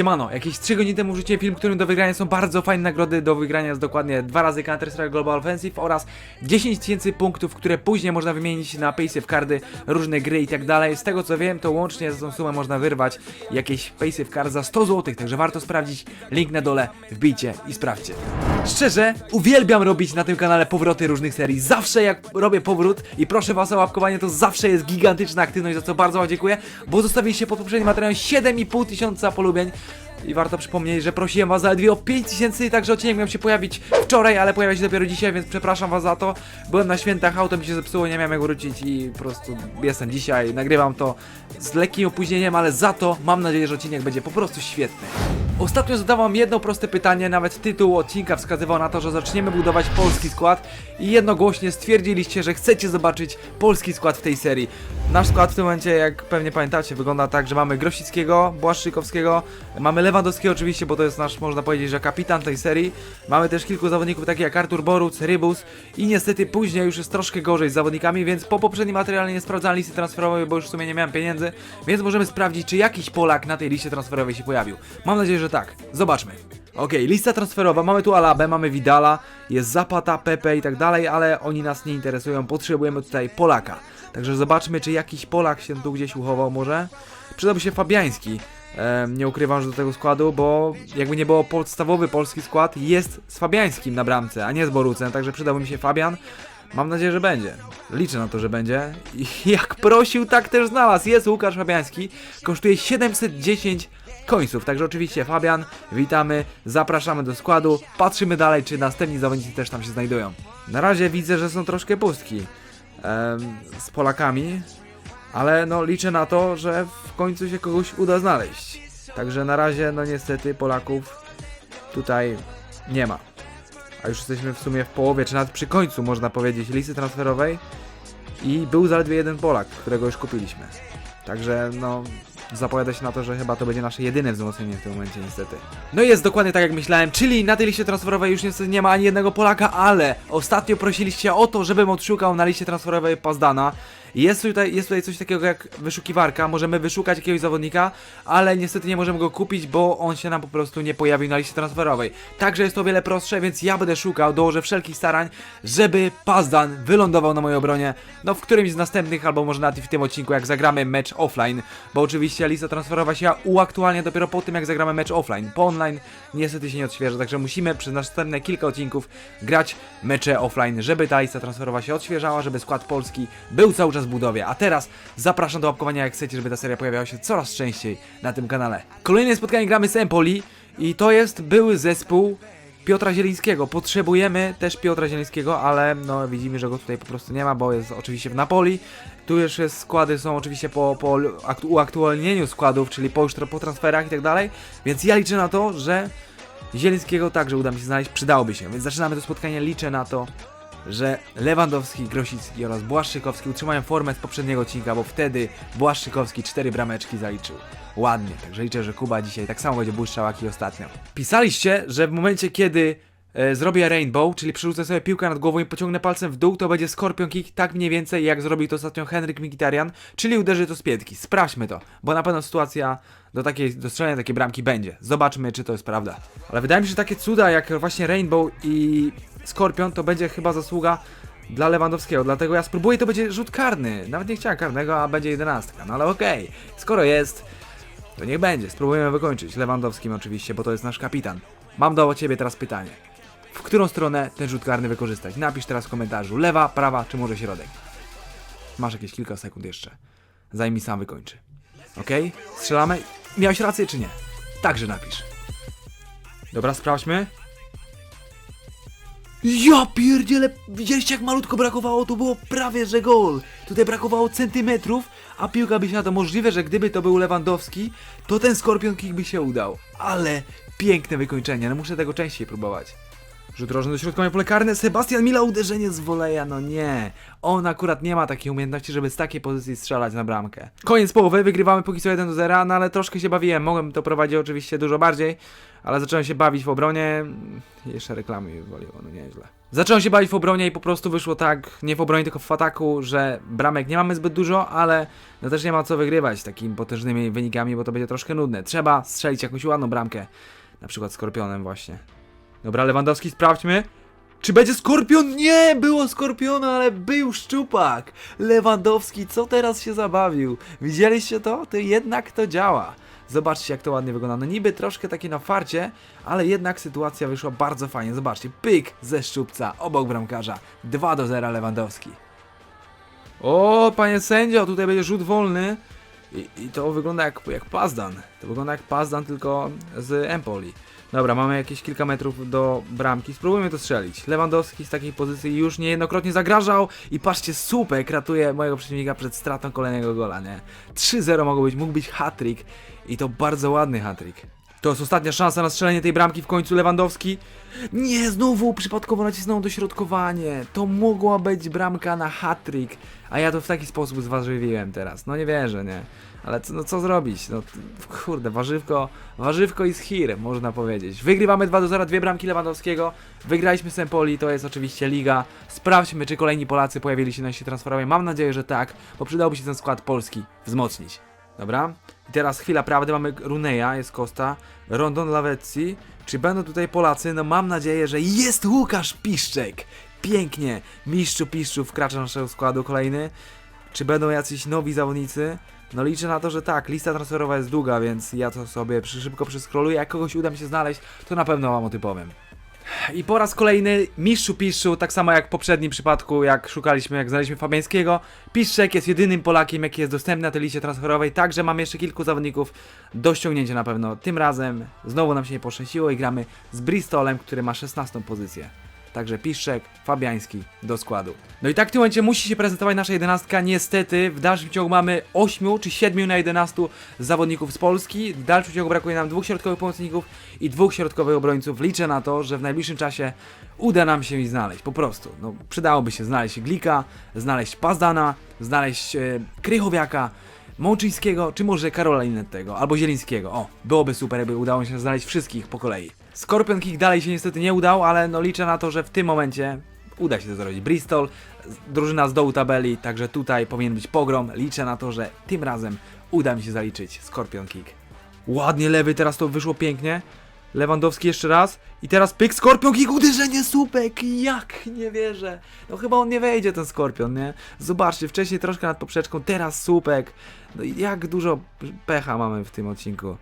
Siemano, jakieś 3 godziny temu wrzuciłem film, którym do wygrania są bardzo fajne nagrody. Do wygrania jest dokładnie dwa razy Counter-Strike Global Offensive oraz 10 tysięcy punktów, które później można wymienić na paysafe kardy, różne gry i tak dalej. Z tego co wiem, to łącznie za tą sumę można wyrwać jakieś paysafe card za 100 zł, także warto sprawdzić. Link na dole, wbijcie i sprawdźcie. Szczerze, uwielbiam robić na tym kanale powroty różnych serii. Zawsze jak robię powrót i proszę was o łapkowanie, to zawsze jest gigantyczna aktywność, za co bardzo wam dziękuję, bo zostawiliście pod poprzednim materiałem 7,5 tysiąca polubień. I warto przypomnieć, że prosiłem was zaledwie o 5000, także odcinek miał się pojawić wczoraj, ale pojawia się dopiero dzisiaj, więc przepraszam was za to. Byłem na świętach, auto mi się zepsuło, nie miałem jak wrócić i po prostu jestem dzisiaj, nagrywam to z lekkim opóźnieniem, ale za to mam nadzieję, że odcinek będzie po prostu świetny. Ostatnio zadawałem jedno proste pytanie, nawet tytuł odcinka wskazywał na to, że zaczniemy budować polski skład i jednogłośnie stwierdziliście, że chcecie zobaczyć polski skład w tej serii. Nasz skład w tym momencie, jak pewnie pamiętacie, wygląda tak, że mamy Grosickiego, Błaszczykowskiego, mamy Lewandowskiego oczywiście, bo to jest nasz, można powiedzieć, że kapitan tej serii. Mamy też kilku zawodników takich jak Artur Boruc, Rybus i niestety później już jest troszkę gorzej z zawodnikami, więc po poprzednim materiale nie sprawdzałem listy transferowej, bo już w sumie nie miałem pieniędzy, więc możemy sprawdzić, czy jakiś Polak na tej liście transferowej się pojawił. Mam nadzieję, że tak. Zobaczmy. Okej, lista transferowa, mamy tu Alabę, mamy Vidala, jest Zapata, Pepe i tak dalej, ale oni nas nie interesują, potrzebujemy tutaj Polaka. Także zobaczmy, czy jakiś Polak się tu gdzieś uchował może. Przydałby się Fabiański, nie ukrywam, że do tego składu, bo jakby nie było podstawowy polski skład jest z Fabiańskim na bramce, a nie z Borucem, także przydałby mi się Fabian. Mam nadzieję, że będzie. Liczę na to, że będzie. I jak prosił, tak też znalazł. Jest Łukasz Fabiański. Kosztuje 710 końców. Także oczywiście Fabian, witamy, zapraszamy do składu. Patrzymy dalej, czy następni zawodnicy też tam się znajdują. Na razie widzę, że są troszkę pustki em, z Polakami, ale no liczę na to, że w końcu się kogoś uda znaleźć. Także na razie, no niestety Polaków tutaj nie ma. A już jesteśmy w sumie w połowie, czy nawet przy końcu można powiedzieć listy transferowej i był zaledwie jeden Polak, którego już kupiliśmy. Także no zapowiada się na to, że chyba to będzie nasze jedyne wzmocnienie w tym momencie niestety. No i jest dokładnie tak jak myślałem, czyli na tej liście transferowej już niestety nie ma ani jednego Polaka, ale ostatnio prosiliście o to, żebym odszukał na liście transferowej Pazdana. Jest tutaj, jest tutaj coś takiego jak wyszukiwarka, możemy wyszukać jakiegoś zawodnika, ale niestety nie możemy go kupić, bo on się nam po prostu nie pojawił na liście transferowej. Także jest to o wiele prostsze, więc ja będę szukał, dołożę wszelkich starań, żeby Pazdan wylądował na mojej obronie, no w którymś z następnych, albo może nawet w tym odcinku, jak zagramy mecz offline, bo oczywiście lista transferowa się uaktualnia dopiero po tym, jak zagramy mecz offline. Po online niestety się nie odświeża, także musimy przez następne kilka odcinków grać mecze offline, żeby ta lista transferowa się odświeżała, żeby skład polski był cały czas w budowie. A teraz zapraszam do łapkowania, jak chcecie, żeby ta seria pojawiała się coraz częściej na tym kanale. Kolejne spotkanie gramy z Empoli i to jest były zespół Piotra Zielińskiego. Potrzebujemy też Piotra Zielińskiego, ale no widzimy, że go tutaj po prostu nie ma, bo jest oczywiście w Napoli. Tu już składy są oczywiście po, po aktu- uaktualnieniu składów, czyli po już po transferach i tak dalej. Więc ja liczę na to, że Zielińskiego także uda mi się znaleźć, przydałoby się. Więc zaczynamy to spotkanie, liczę na to, że Lewandowski, Grosicki oraz Błaszczykowski utrzymają formę z poprzedniego odcinka, bo wtedy Błaszczykowski cztery brameczki zaliczył. Ładnie, także liczę, że Kuba dzisiaj tak samo będzie błyszczał jak i ostatnio. Pisaliście, że w momencie kiedy e, zrobię rainbow, czyli przerzucę sobie piłkę nad głową i pociągnę palcem w dół, to będzie skorpion kick tak mniej więcej jak zrobił to ostatnio Henryk Mkhitaryan, czyli uderzy to z piętki. Sprawdźmy to, bo na pewno sytuacja do takiej, do strzelania takiej bramki będzie. Zobaczmy, czy to jest prawda. Ale wydaje mi się, że takie cuda jak właśnie rainbow i skorpion to będzie chyba zasługa dla Lewandowskiego, dlatego ja spróbuję, to będzie rzut karny. Nawet nie chciałem karnego, a będzie jedenastka, no ale okej. Skoro jest, to niech będzie. Spróbujemy wykończyć. Lewandowskim oczywiście, bo to jest nasz kapitan. Mam do ciebie teraz pytanie. W którą stronę ten rzut karny wykorzystać? Napisz teraz w komentarzu. Lewa, prawa, czy może środek? Masz jakieś kilka sekund jeszcze. Zanim mi sam wykończy. Okej? Strzelamy? Miałeś rację, czy nie? Także napisz. Dobra, sprawdźmy. Ja pierdziele, widzieliście jak malutko brakowało? To było prawie że gol. Tutaj brakowało centymetrów, a piłka by się na to możliwe, że gdyby to był Lewandowski, to ten skorpion kick by się udał. Ale piękne wykończenie, no muszę tego częściej próbować. Rzut rożny do środkowej pole karne. Sebastian Mila uderzenie z woleja. No nie. On akurat nie ma takiej umiejętności, żeby z takiej pozycji strzelać na bramkę. Koniec połowy. Wygrywamy póki co 1 do 0, no ale troszkę się bawiłem. Mogłem to prowadzić oczywiście dużo bardziej, ale zacząłem się bawić w obronie. Jeszcze reklamy mi wywaliło, no nieźle. Zacząłem się bawić w obronie i po prostu wyszło tak, nie w obronie, tylko w ataku, że bramek nie mamy zbyt dużo, ale no też nie ma co wygrywać takimi potężnymi wynikami, bo to będzie troszkę nudne. Trzeba strzelić jakąś ładną bramkę. Na przykład Skorpionem właśnie. Dobra, Lewandowski, sprawdźmy. Czy będzie Skorpion? Nie, było Skorpiona, ale był Szczupak. Lewandowski, co teraz się zabawił? Widzieliście to? To jednak to działa. Zobaczcie, jak to ładnie wygląda. No niby troszkę takie na farcie, ale jednak sytuacja wyszła bardzo fajnie. Zobaczcie, pyk ze Szczupca, obok bramkarza. 2 do 0 Lewandowski. O, panie sędzio, tutaj będzie rzut wolny. I, I to wygląda jak, jak Pazdan. To wygląda jak Pazdan, tylko z Empoli. Dobra, mamy jakieś kilka metrów do bramki. Spróbujmy to strzelić. Lewandowski z takiej pozycji już niejednokrotnie zagrażał. I patrzcie, Supek ratuje mojego przeciwnika przed stratą kolejnego gola, nie? 3-0 mogło być, mógł być hat-trick. I to bardzo ładny hat-trick. To jest ostatnia szansa na strzelenie tej bramki w końcu Lewandowski. Nie, znowu przypadkowo nacisnął dośrodkowanie. To mogła być bramka na hat-trick. A ja to w taki sposób zważywiłem teraz. No nie wierzę, nie. Ale co, no co zrobić? No kurde, warzywko, warzywko is here, można powiedzieć. Wygrywamy 2 do 0, dwie bramki Lewandowskiego. Wygraliśmy z Empoli, to jest oczywiście liga. Sprawdźmy, czy kolejni Polacy pojawili się na się transferowej. Mam nadzieję, że tak, bo przydałby się ten skład polski wzmocnić. Dobra? I teraz chwila prawdy, mamy Runeja, jest Costa, Rondon Lavezzi. Czy będą tutaj Polacy? No mam nadzieję, że jest Łukasz Piszczek. Pięknie, mistrzu Piszczu wkracza do naszego składu kolejny. Czy będą jacyś nowi zawodnicy? No liczę na to, że tak. Lista transferowa jest długa, więc ja to sobie szybko przeskroluję. Jak kogoś uda mi się znaleźć, to na pewno wam o tym powiem. I po raz kolejny mistrzu Piszczu, tak samo jak w poprzednim przypadku, jak szukaliśmy, jak znaleźliśmy Fabiańskiego. Piszczek jest jedynym Polakiem, jaki jest dostępny na tej liście transferowej, także mamy jeszcze kilku zawodników do ściągnięcia na pewno. Tym razem znowu nam się nie poszczęściło i gramy z Bristolem, który ma 16 pozycję. Także Piszczek, Fabiański do składu. No i tak w tym momencie musi się prezentować nasza jedenastka. Niestety w dalszym ciągu mamy 8 czy 7 na 11 zawodników z Polski. W dalszym ciągu brakuje nam dwóch środkowych pomocników i dwóch środkowych obrońców. Liczę na to, że w najbliższym czasie uda nam się ich znaleźć. Po prostu. No, przydałoby się znaleźć Glika, znaleźć Pazdana, znaleźć e, Krychowiaka. Mączyńskiego, czy może Karola Linettego, albo Zielińskiego. O, byłoby super, jakby udało się znaleźć wszystkich po kolei. Scorpion Kick dalej się niestety nie udał, ale no liczę na to, że w tym momencie uda się to zrobić. Bristol, drużyna z dołu tabeli, także tutaj powinien być pogrom. Liczę na to, że tym razem uda mi się zaliczyć Scorpion Kick. Ładnie lewy, teraz to wyszło pięknie. Lewandowski jeszcze raz. I teraz pyk, Skorpion Kick, uderzenie słupek. Jak? Nie wierzę. No chyba on nie wejdzie ten Skorpion, nie? Zobaczcie, wcześniej troszkę nad poprzeczką, teraz słupek. No i jak dużo pecha mamy w tym odcinku.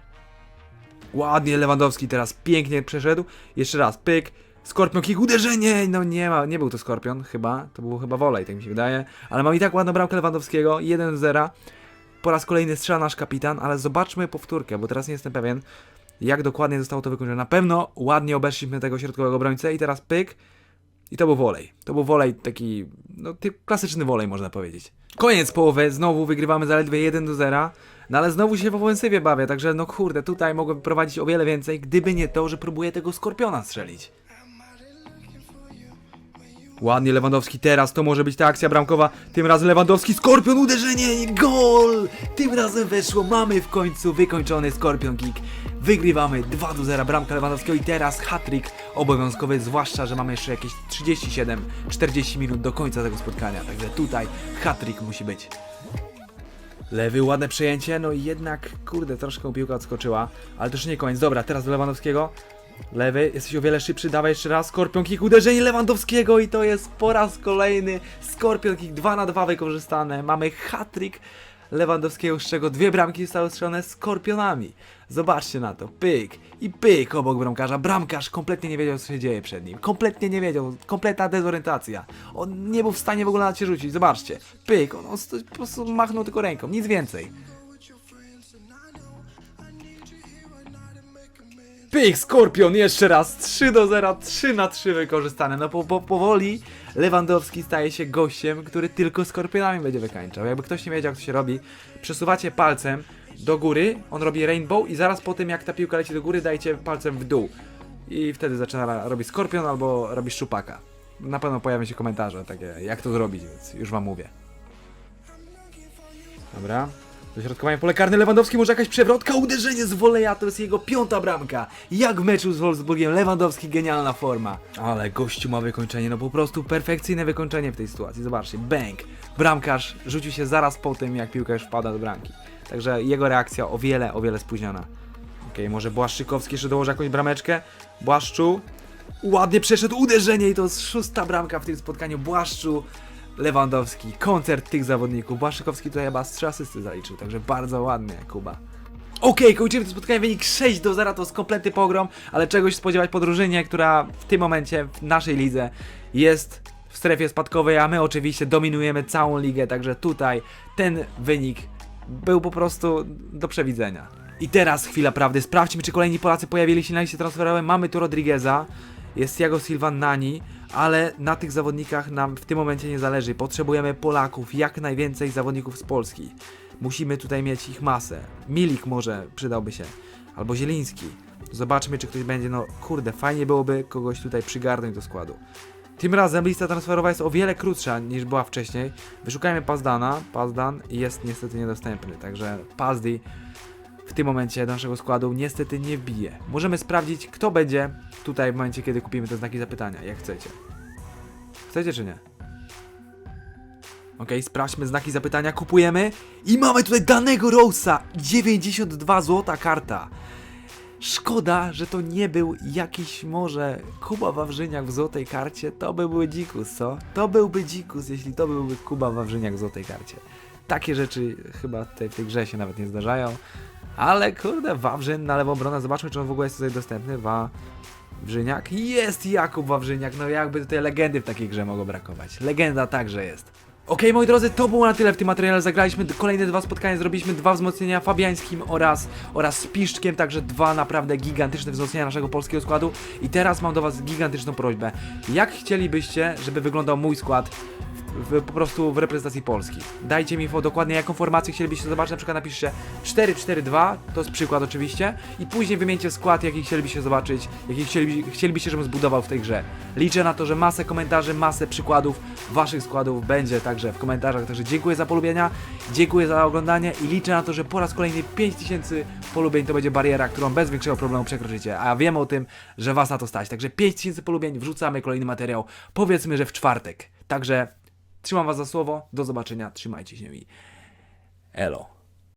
Ładnie Lewandowski teraz pięknie przeszedł. Jeszcze raz, pyk. Skorpion kick, uderzenie! No nie ma, nie był to Skorpion, chyba. To był chyba wolej, tak mi się wydaje. Ale mam i tak ładną bramkę Lewandowskiego, 1-0. Po raz kolejny strzela nasz kapitan, ale zobaczmy powtórkę, bo teraz nie jestem pewien, jak dokładnie zostało to wykończone. Na pewno ładnie obeszliśmy tego środkowego obrońcę i teraz pyk. I to był wolej. To był wolej taki, no typ klasyczny wolej można powiedzieć. Koniec połowy, znowu wygrywamy zaledwie 1 do 0. No ale znowu się w ofensywie bawię, także no kurde, tutaj mogłem prowadzić o wiele więcej, gdyby nie to, że próbuję tego skorpiona strzelić. Ładnie Lewandowski teraz, to może być ta akcja bramkowa. Tym razem Lewandowski, Skorpion, uderzenie i gol! Tym razem weszło, mamy w końcu wykończony Skorpion Kick. Wygrywamy 2 do 0, bramka Lewandowskiego i teraz hat-trick obowiązkowy, zwłaszcza, że mamy jeszcze jakieś 37-40 minut do końca tego spotkania. Także tutaj hat-trick musi być. Lewy, ładne przejęcie, no i jednak, kurde, troszkę piłka odskoczyła, ale już nie koniec. Dobra, teraz do Lewandowskiego. Lewy, jesteś o wiele szybszy, dawaj jeszcze raz. Skorpion kick, uderzenie Lewandowskiego i to jest po raz kolejny Skorpion kick 2 na 2 wykorzystane. Mamy hat-trick Lewandowskiego, z czego dwie bramki zostały strzelone skorpionami. Zobaczcie na to, pyk i pyk obok bramkarza. Bramkarz kompletnie nie wiedział, co się dzieje przed nim. Kompletnie nie wiedział, kompletna dezorientacja. On nie był w stanie w ogóle na cię rzucić, zobaczcie. Pyk, on, on po prostu machnął tylko ręką, nic więcej. Pyk, Skorpion, jeszcze raz, 3 do 0, 3 na 3 wykorzystane. No po, po, powoli Lewandowski staje się gościem, który tylko Skorpionami będzie wykańczał. Jakby ktoś nie wiedział, jak to się robi, przesuwacie palcem do góry, on robi rainbow i zaraz po tym, jak ta piłka leci do góry, dajcie palcem w dół. i wtedy zaczyna robić skorpion albo robi szczupaka. Na pewno pojawią się komentarze takie, jak to zrobić, więc już wam mówię. Dobra. Dośrodkowanie pole karne Lewandowski może jakaś przewrotka, uderzenie z voleja, to jest jego piąta bramka. Jak w meczu z Wolfsburgiem, Lewandowski genialna forma. Ale gościu ma wykończenie, no po prostu perfekcyjne wykończenie w tej sytuacji. Zobaczcie, bang. Bramkarz rzucił się zaraz po tym, jak piłka już wpada do bramki. Także jego reakcja o wiele, o wiele spóźniona. Okej, może Błaszczykowski jeszcze dołoży jakąś brameczkę. Błaszczu. Ładnie przeszedł uderzenie i to jest szósta bramka w tym spotkaniu. Błaszczu, Lewandowski, koncert tych zawodników. Błaszczykowski tutaj chyba z trzy asysty zaliczył, także bardzo ładnie, Kuba. Okej, kończymy to spotkanie, wynik 6 do 0, to jest kompletny pogrom, ale czegoś spodziewać po drużynie, która w tym momencie w naszej lidze jest w strefie spadkowej, a my oczywiście dominujemy całą ligę, także tutaj ten wynik był po prostu do przewidzenia. I teraz chwila prawdy, sprawdźmy czy kolejni Polacy pojawili się na liście transferowej. Mamy tu Rodrigueza, jest Thiago Silva Nani, ale na tych zawodnikach nam w tym momencie nie zależy. Potrzebujemy Polaków, jak najwięcej zawodników z Polski. Musimy tutaj mieć ich masę. Milik może przydałby się, albo Zieliński. Zobaczmy, czy ktoś będzie. No kurde, fajnie byłoby kogoś tutaj przygarnąć do składu. Tym razem lista transferowa jest o wiele krótsza niż była wcześniej. Wyszukajmy Pazdana. Pazdan jest niestety niedostępny, także Pazdi tym momencie naszego składu niestety nie wbije. Możemy sprawdzić, kto będzie tutaj w momencie, kiedy kupimy te znaki zapytania, jak chcecie. Chcecie czy nie? Okej, sprawdźmy znaki zapytania, kupujemy i mamy tutaj danego Rosa! 92 złota karta. Szkoda, że to nie był jakiś może Kuba Wawrzyniak w złotej karcie, to by byłby dzikus, co? To byłby dzikus, jeśli to byłby Kuba Wawrzyniak w złotej karcie. Takie rzeczy chyba tutaj w tej grze się nawet nie zdarzają. Ale kurde, Wawrzyn na lewą obronę, zobaczmy czy on w ogóle jest tutaj dostępny. Wawrzyniak, jest Jakub Wawrzyniak, no jakby tutaj legendy w takiej grze mogło brakować. Legenda także jest. Okej, moi drodzy, to było na tyle w tym materiale. Zagraliśmy kolejne dwa spotkania, zrobiliśmy dwa wzmocnienia Fabiańskim oraz, oraz z Piszczkiem, także dwa naprawdę gigantyczne wzmocnienia naszego polskiego składu. I teraz mam do Was gigantyczną prośbę. Jak chcielibyście, żeby wyglądał mój skład w, po prostu w reprezentacji Polski. Dajcie mi dokładnie, jaką formację chcielibyście zobaczyć. Na przykład napiszcie 4-4-2, to jest przykład oczywiście, i później wymieńcie skład, jaki chcielibyście zobaczyć, jaki chcieliby, chcielibyście, żebym zbudował w tej grze. Liczę na to, że masę komentarzy, masę przykładów waszych składów będzie także w komentarzach. Także dziękuję za polubienia, dziękuję za oglądanie i liczę na to, że po raz kolejny 5000 polubień to będzie bariera, którą bez większego problemu przekroczycie. A wiem o tym, że was na to stać. Także 5000 polubień, wrzucamy kolejny materiał. Powiedzmy, że w czwartek. Także Trzymam was za słowo. Do zobaczenia. Trzymajcie się i elo.